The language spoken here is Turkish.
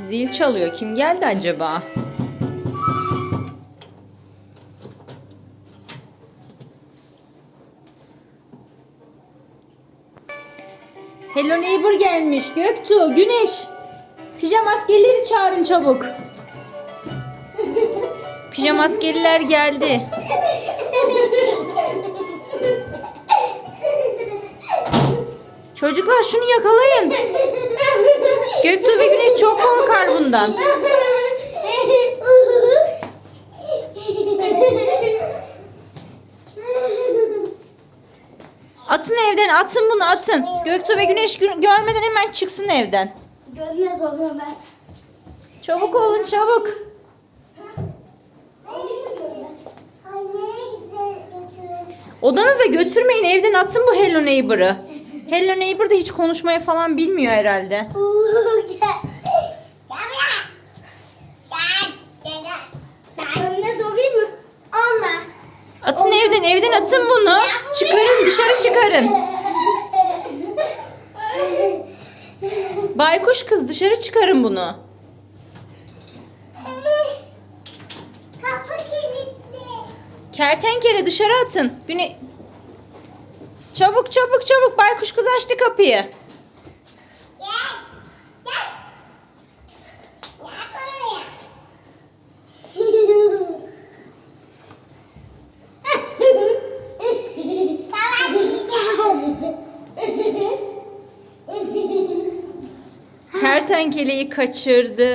Zil çalıyor. Kim geldi acaba? Hello Neighbor gelmiş. Göktuğ, Güneş. Pijama askerleri çağırın çabuk. Pijama askerler geldi. Çocuklar şunu yakalayın. Göktuğ ve Güneş çok bundan. Atın evden, atın bunu atın. Göktuğ ve Güneş gö- görmeden hemen çıksın evden. Görmez oluyorum ben. Çabuk olun çabuk. Odanıza götürmeyin evden atın bu Hello Neighbor'ı. Hello Neighbor da hiç konuşmaya falan bilmiyor herhalde. Görmez olayım mı? Olma. Atın evden atın bunu. Çıkarın dışarı çıkarın. Baykuş kız dışarı çıkarın bunu. Kertenkele dışarı atın. Güne... Çabuk çabuk çabuk baykuş kız açtı kapıyı. Kertenkeleyi kaçırdı.